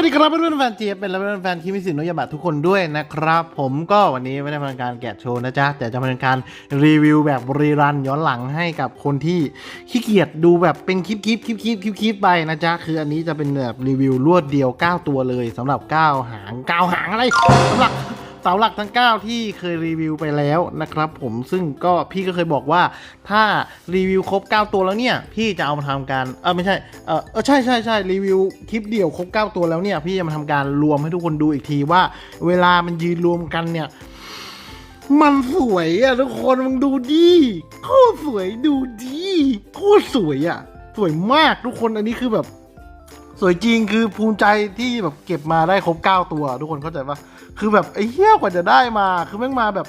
วัสดีครับเพื่อนๆแฟนเทียบเป็นและเพื่อนๆแฟนคิมิสิโนยาบะทุกคนด้วยนะครับ ผมก็วันนี้ไม่ได้ทำการแกะโชว์นะจ๊ะ แต่จะมาทำการรีวิวแบบรีรันย้อนหลังให้กับคนที่ขี้เกียจดูแบบเป็นคลิปคลิปคลิปคลิปคลิปคลิปไปนะจ๊ะ คืออันนี้จะเป็นแบบรีวิวรวดเดียว 9 ตัวเลยสำหรับ 9 หาง 9 หางอะไรสำหรับ เสาหลักทั้ง 9 ที่เคยรีวิวไปแล้วนะครับผมซึ่งก็พี่ก็เคยบอกว่าถ้ารีวิวครบ 9 ตัวแล้วเนี่ย พี่จะเอามาทำการเออไม่ใช่เออใช่ใช่ใช่รีวิวคลิปเดี่ยวครบ 9 ตัวแล้วเนี่ย พี่จะมาทำการรวมให้ทุกคนดูอีกทีว่า เวลามันยืนรวมกันเนี่ยมันสวยอะทุกคนมึงดูดิโคตรสวยดูดิโคตรสวยอะสวยมากทุกคนอันนี้คือแบบ สวยจริงคือภูมิใจที่แบบเก็บมาได้ครบ 9 ตัว ทุกคนเข้าใจปะคือแบบไอ้เหี้ยกว่าจะได้มา คือแม่งมาแบบ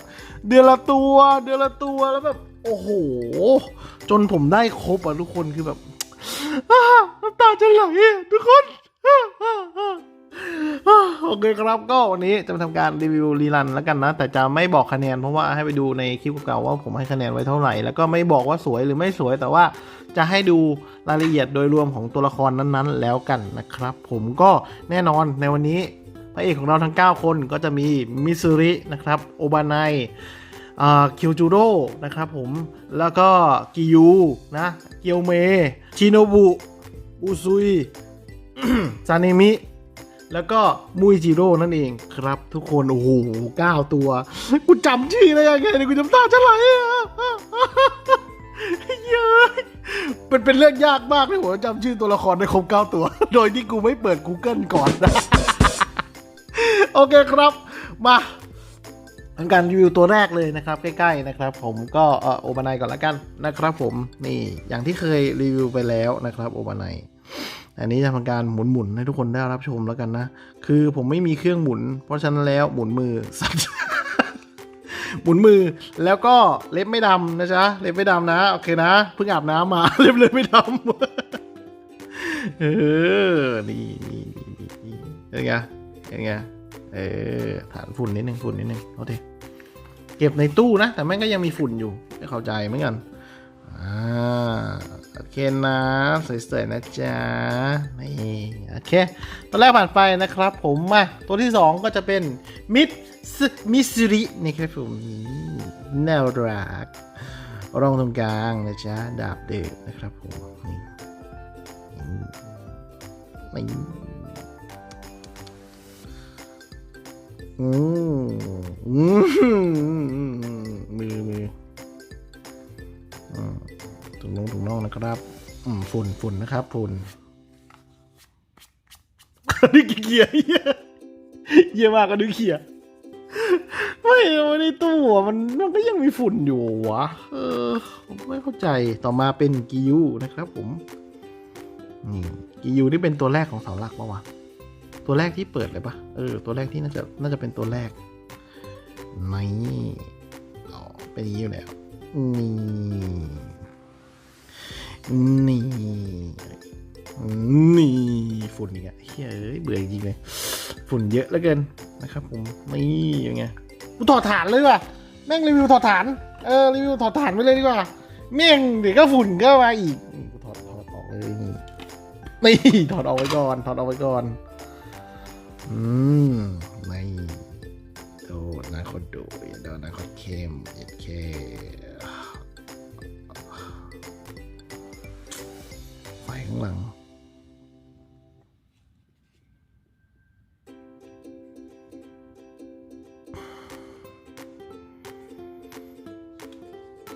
เดือนละตัว เดือนละตัวแล้วแบบโอ้โห จนผมได้ครบอะทุกคนคือแบบน้ำตาจะไหลอะทุกคน โอเคครับก็วันนี้จะมาทำการรีวิวรีรันแล้วกันนะ แต่จะไม่บอกคะแนนเพราะว่าให้ไปดูในคลิปเก่าว่าผมให้คะแนนไว้เท่าไหร่ แล้วก็ไม่บอกว่าสวยหรือไม่สวยแต่ว่าจะให้ดูรายละเอียดโดยรวมของตัวละครนั้นๆ แล้วกันนะครับ ผมก็แน่นอนในวันนี้พระเอกของเราทั้ง 9 คนก็จะมีมิซุรินะครับโอบานายคิวจูโร่นะครับผมแล้วก็กิยูนะเกียวเมชิโนบุอุซุยซานิมิ แล้วก็มุยจิโร่นั่นเองครับ ทุกคนโอ้โหเก้าตัว กูจำชื่อได้ยังไงเนี่ยกูจำตาจะไหลอะเยอะเป็นเป็นเรื่องยากมากที่ผมจำชื่อตัวละครได้ครบเก้าตัว โดยที่กูไม่เปิด Google ก่อนนะ โอเคครับ มาทำการรีวิวตัวแรกเลยนะครับ ใกล้ๆนะครับ ผมก็เออโอบานายก่อนละกันนะครับ ผมนี่อย่างที่เคยรีวิวไปแล้วนะครับโอบานาย อันนี้จะทำการหมุนหมุนให้ทุกคนได้รับชมแล้วกันนะ คือผมไม่มีเครื่องหมุน เพราะฉะนั้นแล้วหมุนมือสัตว์หมุนมือแล้วก็เล็บไม่ดำนะจ๊ะ เล็บไม่ดำนะ โอเคนะ เพิ่งอาบน้ำมา เล็บเลยไม่ดำเออ นี่นี่นี่นี่เป็นไงเป็นไง เออ ฐานฝุ่นนิดนึงฝุ่นนิดนึงโอเคเก็บในตู้นะ แต่แม่งก็ยังมีฝุ่นอยู่ไม่เข้าใจเหมือนกัน อ่า โอเคนะสวยๆนะจ๊ะนี่โอเคตัวแรกผ่านไปนะครับผมมาตัวที่สองก็จะเป็นมิดมิสรินี่ครับผมน่ารักรองตรงกลางนะจ๊ะดาบเดือดนะครับผมนี่นี่อืมอืม นะครับอืมฝุ่นฝุ่นนะครับฝุ่นนี่เกียร์เยเยี่ยมากก็ดูเขียไม่ไม่ได้ตู้มันมันก็ยังมีฝุ่นอยู่วะเออผมไม่เข้าใจต่อมาเป็นกิยูนะครับ ผมนี่กิยูนี่เป็นตัวแรกของเสาหลักปะวะตัวแรกที่เปิดเลยปะเออตัวแรกที่น่าจะน่าจะเป็นตัวแรกนี่อ๋อเป็นอย่างนี้อยู่แล้วนี่ นี่ นี่ฝุ่นอีกอะเฮ้ยเบื่อจริงเลย ฝุ่นเยอะเหลือเกินนะครับผม นี่ยังไงกูถอดฐานเลยว่ะแม่งรีวิวถอดฐาน เออรีวิวถอดฐานไปเลยดีกว่าแม่งเดี๋ยวก็ฝุ่นก็มาอีกกูถอดถอดออกเลยนี่ถอดออกไว้ก่อน ถอดออกไว้ก่อน อืมไม่โดนนะคนดูโดนนะคนเข้มอย่เค ข้างหลัง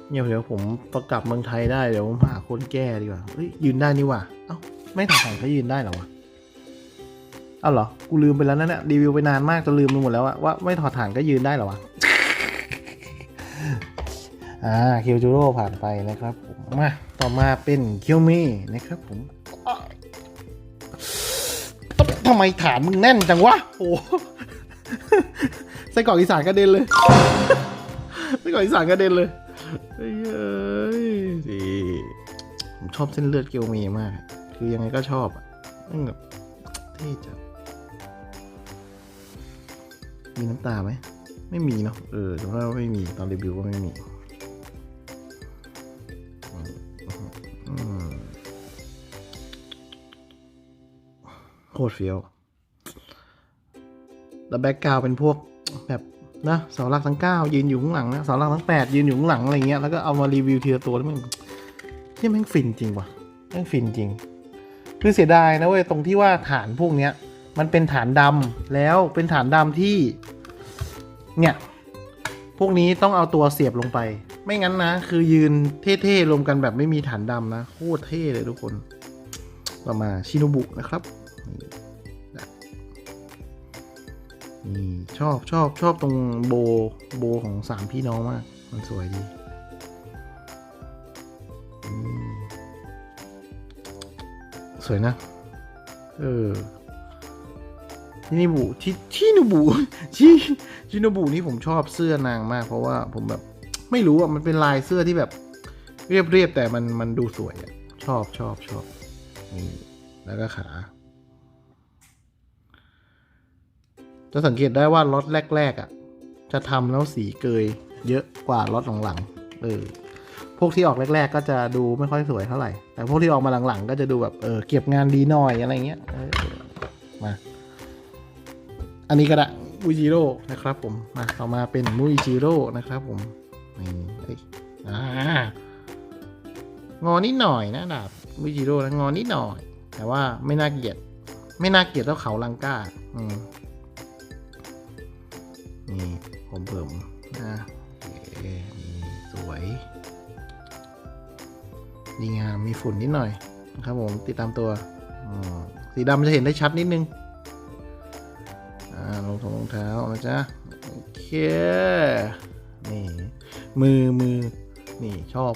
เนี่ยเดี๋ยวผมประกับเมืองไทยได้ เดี๋ยวผมหาคนแก้ดีกว่า เฮ้ย ยืนได้นี่ว่าเอ้า ไม่ถ่ายเขายืนได้หรอวะเอ้าเหรอ กูลืมไปแล้วนะเนี่ยรีวิวไปนานมากจนลืมไปหมดแล้วว่าไม่ถอดฐานก็ยืนได้หรอวะ อ่าคิวจูโร่ผ่านไปนะครับผมมาต่อมาเป็นเคียวมีนะครับผมทำไมฐานมึงแน่นจังวะโอ้ไส้กรอกอีสานกระเด็นเลยไส้กรอกอีสานกระเด็นเลยเฮ้ยเอ้ยดีผมชอบเส้นเลือดเกียวมีมาก คือยังไงก็ชอบอะมันแบบเท่จังมีน้ำตาไหม ไม่มีเนาะเออแต่ว่าไม่มีตอนรีวิวก็ไม่มี ตรเฟี้ยวแล้วแบ็กกราวเป็นพวกแบบนะเสาหลักทั้งเก้ายืนอยู่ข้างหลังนะเสาหลักทั้งแปดยืนอยู่ข้างหลังอะไรเงี้ยแล้วก็เอามารีวิวทีละตัวแล้วมันที่แม่งฟินจริงว่ะแม่งฟินจริง คือเสียดายนะเว้ยตรงที่ว่าฐานพวกเนี้ย มันเป็นฐานดำแล้วเป็นฐานดำที่ เนี่ย พวกนี้ต้องเอาตัวเสียบลงไป ไม่งั้นนะ คือยืนเท่ๆรวมกันแบบไม่มีฐานดำนะโคตรเท่เลยทุกคนเรามาชิโนบุนะครับ นี่นะชอบชอบชอบตรงโบโบของสามพี่น้องมาก มันสวยดีสวยนะ เออชินิบุชิชิโนบุชิชิโนบุนี่ผมชอบเสื้อนางมาก เพราะว่าผมแบบไม่รู้อะมันเป็นลายเสื้อที่แบบ เรียบเรียบๆแต่มันมันดูสวยอะชอบชอบชอบนี่แล้วก็ขา จะสังเกตได้ว่าล็อตแรก ๆอะ จะทำแล้วสีเกยเยอะกว่าล็อตหลังๆเออพวกที่ออกแรก ๆ ก็จะดูไม่ค่อยสวยเท่าไหร่ แต่พวกที่ออกมาหลังๆ ก็จะดูแบบเออเก็บงานดีหน่อยอะไรเงี้ยออมา อันนี้ก็ได้มูจิโร่นะครับผมมาต่อมาเป็นมูจิโร่นะครับผมนี่เอ้ยอ่างอนิดหน่อยนะดาบมูจิโร่นะงอนิดหน่อย แต่ว่าไม่น่าเกลียด ไม่น่าเกลียดเท่าเขาลังกาอืม นี่ผมเพิ่มนะโอเคนี่สวย ดีงามมีฝุ่นนิดหน่อยนะครับผมติดตามตัวสีดำจะเห็นได้ชัดนิดนึงอ่ารองทงรองเท้านะจ๊ะโอเคนี่มือมือนี่ชอบ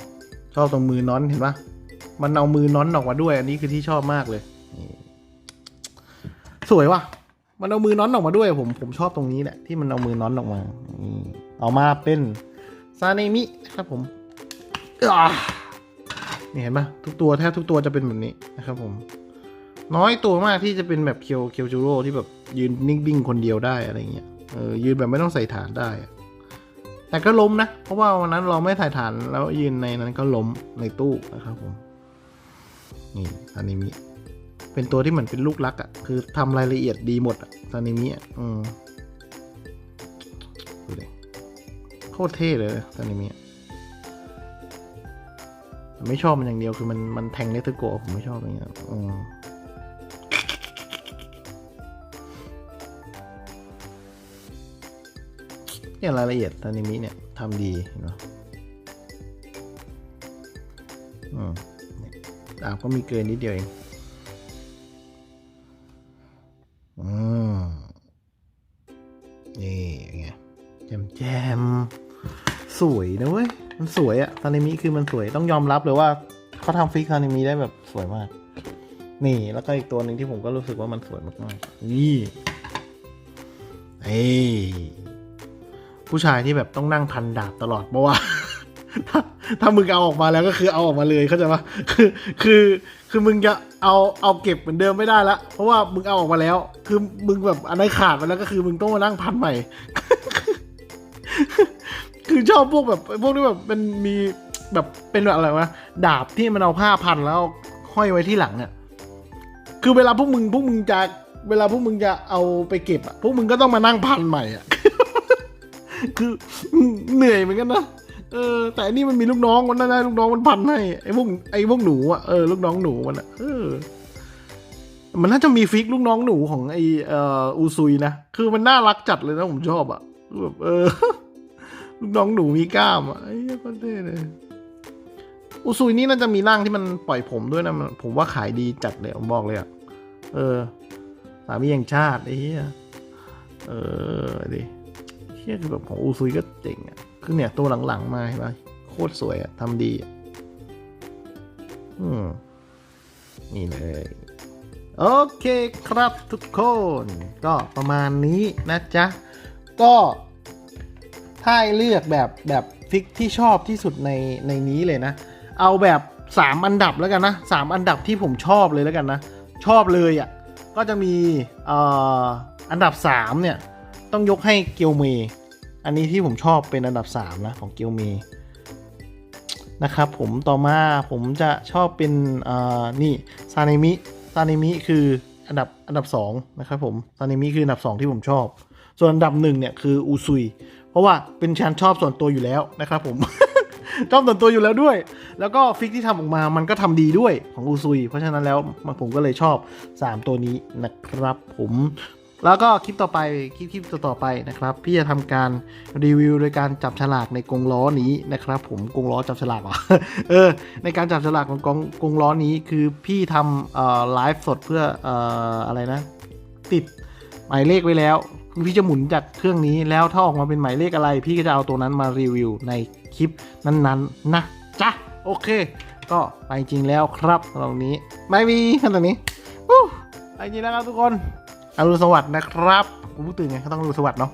ชอบตรงมือน้อนเห็นปะมันเอามือน้อนออกมาด้วย อันนี้คือที่ชอบมากเลย สวยว่ะ มันเอามือน้อนออกมาด้วยผมผมชอบตรงนี้แหละที่มันเอามือน้อนออกมาเอามาเป็นซาเนมิครับผมนี่เห็นปะทุกตัวแทบทุกตัวจะเป็นแบบนี้นะครับผม น้อยตัวมากที่จะเป็นแบบเคียวเคียวจูโร่ที่แบบยืนนิ่งๆคนเดียวได้อะไรเงี้ยเออยืนแบบไม่ต้องใส่ฐานได้ แต่ก็ล้มนะ เพราะว่าวันนั้นเราไม่ถ่ายฐานแล้วยืนในนั้นก็ล้มในตู้นะครับผม นี่ซานิมิ เป็นตัวที่เหมือนเป็นลูกรักอะ่ะ คือทำรายละเอียดดีหมดอะ่ะซานิมิอะอืมดูดิโคตรเท่เลยซานิมิอะแต่ไม่ชอบมันอย่างเดียวคือมันมันแทงเนตโกะผมไม่ชอบอย่างเงี้ยอืมเนี่ยรายละเอียดตานิมิเนี่ยทำดีเห็นไหมอืมดาบก็มีเกินนิดเดียวเอง มันสวยอะตานิมิคือมันสวยต้องยอมรับเลยว่าเขาทำฟิกตานิมิได้แบบสวยมาก นี่แล้วก็อีกตัวหนึ่งที่ผมก็รู้สึกว่ามันสวยมากๆนี่เอ้ผู้ชายที่แบบต้องนั่งพันดาบตลอดเพราะว่าถ้าถ้ามึงเอาออกมาแล้วก็คือเอาออกมาเลยเข้าใจปะคือคือคือมึงจะเอาเอาเก็บเหมือนเดิมไม่ได้ละเพราะว่ามึงเอาออกมาแล้ว คือมึงแบบอันไหนขาดไปแล้วก็คือมึงต้องมานั่งพันใหม่ คือชอบพวกแบบพวกที่แบบเป็นมีแบบเป็นแบบอะไรวะดาบที่มันเอาผ้าพันแล้วห้อยไว้ที่หลังอะคือเวลาพวกมึงพวกมึงจะเวลาพวกมึงจะเอาไปเก็บอะพวกมึงก็ต้องมานั่งพันใหม่อะคือเหนื่อยเหมือนกันนะเออ แต่อันนี่มันมีลูกน้องมันได้ลูกน้องมันพันให้ไอ้พวกไอ้พวกหนูอะเออลูกน้องหนูมันอะเออมันน่าจะมีฟิกลูกน้องหนูของไอเอ่ออูซุยนะ คือมันน่ารักจัดเลยนะผมชอบอะแบบเออ ลูกน้องหนูมีกล้ามอะไอ้เหี้ยโคตรเท่เลยอูซุยนี่น่าจะมีร่างที่มันปล่อยผมด้วยนะมันผมว่าขายดีจัดเลยผมบอกเลยอะเออสามีแห่งชาติไอ้เหี้ยเออดิเชี่ยคือแบบของอูซุยก็เจ๋งอะคือเนี่ยตัวหลังๆมาเห็นไหมโคตรสวยอะทำดีอะอืมนี่เลย โอเคครับทุกคน ก็ประมาณนี้นะจ๊ะ ก็ ถ้าให้เลือกแบบแบบฟิกที่ชอบที่สุดในในนี้เลยนะ เอาแบบ 3 อันดับแล้วกันนะสามอันดับที่ผมชอบเลยแล้วกันนะ ชอบเลยอะก็จะมีอ่ออันดับ3เนี่ยต้องยกให้เกียวเมอันนี้ที่ผมชอบเป็นอันดับ3นะของเกียวเมนะครับผมต่อมาผมจะชอบเป็นอ่อนี่ซาเนมิซาเนมิคืออันดับอันดับ2นะครับผมซาเนมิคืออันดับ 2 ที่ผมชอบ ส่วนอันดับหนึ่งเนี่ยคืออูซุย ราะว่าเป็นชันชอบส่วนตัวอยู่แล้วนะครับผม ชอบส่วนตัวอยู่แล้วด้วย แล้วก็ฟิกที่ทำออกมามันก็ทำดีด้วยของอูซุย เพราะฉะนั้นแล้วผมก็เลยชอบ 3 ตัวนี้นะครับผมแล้วก็คลิปต่อไปคลิปคลิปต่อไปนะครับ พี่จะทำการรีวิวโดยการจับฉลากในกรงล้อนี้นะครับ ผมกรงล้อจับฉลากเหรอเออ ในการจับฉลากของกรงกรงล้อนี้คือพี่ทำเอ่อไลฟ์สดเพื่อเอ่ออะไรนะ ติดหมายเลขไว้แล้ว พี่จะหมุนจากเครื่องนี้แล้วถ้าออกมาเป็นหมายเลขอะไร พี่ก็จะเอาตัวนั้นมารีวิวในคลิปนั้นๆนะจ้ะโอเค ก็ไปจริงแล้วครับตรงนี้ไม่มีขนาดนี้ไปจริงแล้วครับทุกคนอรุณสวัสดิ์นะครับกูตื่นไงก็ต้องอรุณสวัสดิ์เนาะ